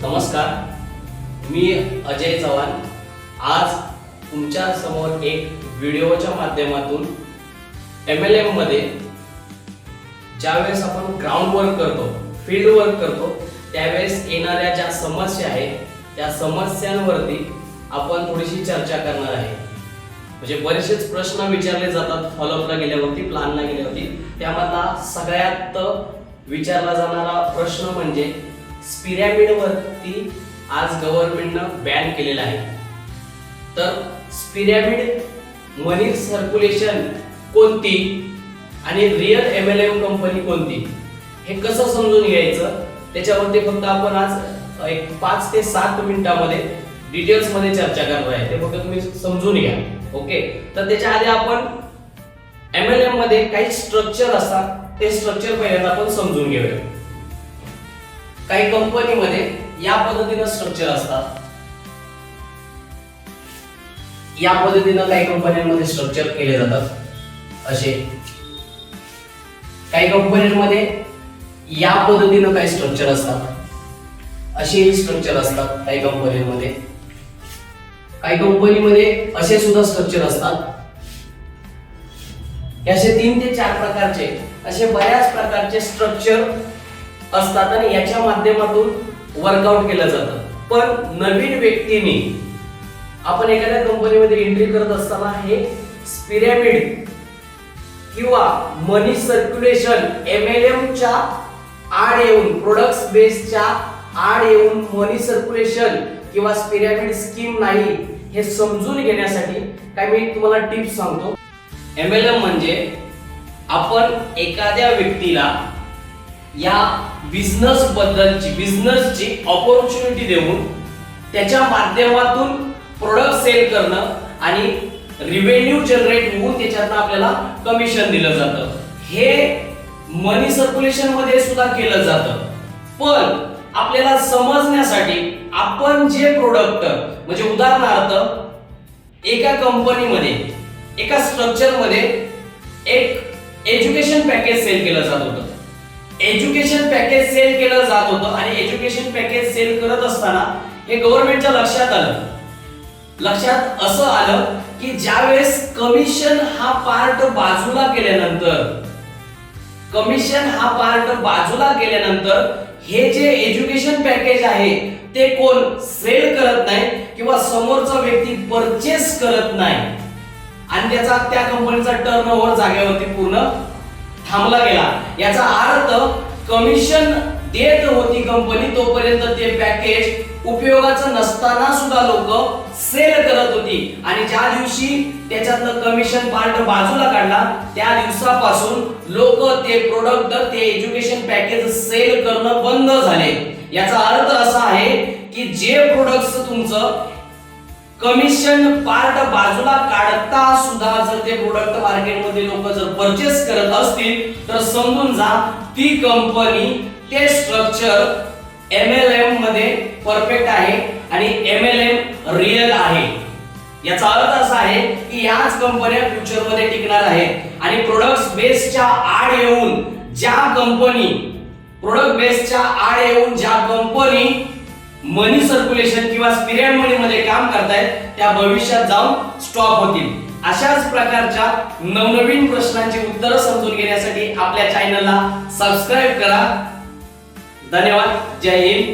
नमस्कार मी अजय चव्हाण. आज तुमच्यासमोर एक व्हिडिओच्या माध्यमातून एम एल एममध्ये ज्यावेळेस आपण ग्राउंड वर्क करतो फील्ड वर्क करतो त्यावेळेस येणाऱ्या ज्या समस्या आहेत त्या समस्यांवरती आपण थोडीशी चर्चा करणार आहे. म्हणजे बरेचसेच प्रश्न विचारले जातात फॉलोअपला गेल्यावरती प्लॅनला गेल्यावरती. त्यामधला सगळ्यात विचारला जाणारा प्रश्न म्हणजे स्पिरॅमिडवरती आज गव्हर्नमेंटनं बॅन केलेलं आहे. तर स्पिरॅमिड मनी सर्क्युलेशन कोणती आणि real M L M company कोणती? हे कसं समजून घ्यायचं? त्याच्यावरती फक्त आपण आज एक पाच ते सात मिनिटामध्ये डिटेल्समध्ये चर्चा करणार आहे. ते फक्त तुम्ही समजून घ्या. ओके? तर त्याच्या आधी आपण एम एल एममध्ये काही स्ट्रक्चर असतात ते स्ट्रक्चर पहिल्यांदा आपण समजून घेऊया. काही कंपनीमध्ये या पद्धतीनं स्ट्रक्चर असतात. या पद्धतीनं काही कंपन्यांमध्ये स्ट्रक्चर केले जातात. असे. काही कंपन्यांमध्ये या पद्धतीनं काही स्ट्रक्चर असतात. असे स्ट्रक्चर असतात काही कंपन्यांमध्ये काही कंपनीमध्ये असे सुद्धा स्ट्रक्चर असतात. असे तीन ते चार प्रकारचे असे बऱ्याच प्रकारचे स्ट्रक्चर असतात आणि याच्या माध्यमातून वर्कआउट केलं जातं. पण नवीन व्यक्तीने आपण एखाद्या कंपनीमध्ये एंट्री करत असताना हे स्पिरॅमिड किंवा मनी सर्क्युलेशन एम एल एमच्या आड येऊन प्रोडक्ट बेसच्या आड येऊन मनी सर्क्युलेशन किंवा स्पिरॅमिड स्कीम नाही हे समजून घेण्यासाठी काय मी तुम्हाला टिप्स सांगतो. एम एल एम म्हणजे आपण एखाद्या व्यक्तीला या बिझनेस बद्दलची बिझनेसची ऑपॉर्च्युनिटी देऊन त्याच्या माध्यमातून प्रोडक्ट सेल करणं आणि रिव्हेन्यू जनरेट होऊन त्याच्यातनं आपल्याला कमिशन दिलं जातं. हे मनी सर्क्युलेशनमध्ये सुद्धा केलं जातं. पण आपल्याला समजण्यासाठी आपण जे प्रोडक्ट म्हणजे उदाहरणार्थ एका कंपनीमध्ये एका स्ट्रक्चरमध्ये एक एज्युकेशन पॅकेज सेल केलं जात होतं. एज्युकेशन पॅकेज सेल केलं जात होतं आणि एज्युकेशन पॅकेज सेल करत असताना हे गव्हर्नमेंटच्या लक्षात आलं. लक्षात असं आलं की ज्यावेळेस कमिशन हा पार्ट बाजूला केल्यानंतर कमिशन हा पार्ट बाजूला केल्यानंतर हे जे एज्युकेशन पॅकेज आहे ते कोण सेल करत नाही किंवा समोरचा व्यक्ती परचेस करत नाही. आणि त्याचा त्या कंपनीचा टर्न ओव्हर जागेवरती पूर्ण थांबला गेला. याचा अर्थ कमिशन देत होती कंपनी तोपर्यंत ते पॅकेज उपयोगाचं नसताना सुद्धा लोक सेल करत होती. आणि ज्या दिवशी त्याच्यातलं कमिशन पार्ट बाजूला काढला त्या दिवसापासून लोक ते प्रोडक्ट ते एज्युकेशन पॅकेज सेल करणं बंद झाले. याचा अर्थ असा आहे की जे प्रोडक्ट तुमचं कमिशन पार्ट बाजूला काढता सुद्धा जर ते प्रोडक्ट मार्केटमध्ये लोक जर परचेस करत असतील तर समजून जा ती कंपनी ते स्ट्रक्चर एम एल एममध्ये परफेक्ट आहे आणि एम एल एम रिअल आहे. याचा अर्थ असा आहे की याच कंपन्या फ्युचरमध्ये टिकणार आहेत आणि प्रोडक्ट बेसच्या आड येऊन ज्या कंपनी प्रोडक्ट बेसच्या आड येऊन ज्या कंपनी मनी सर्क्युलेशन किंवा स्पिरियड मनी मध्ये काम करतायत त्या भविष्यात जाऊन स्टॉप होतील. अशाच प्रकारच्या नवनवीन प्रश्नांची उत्तरं समजून घेण्यासाठी आपल्या चॅनलला सबस्क्राईब करा. धन्यवाद. जय हिंद.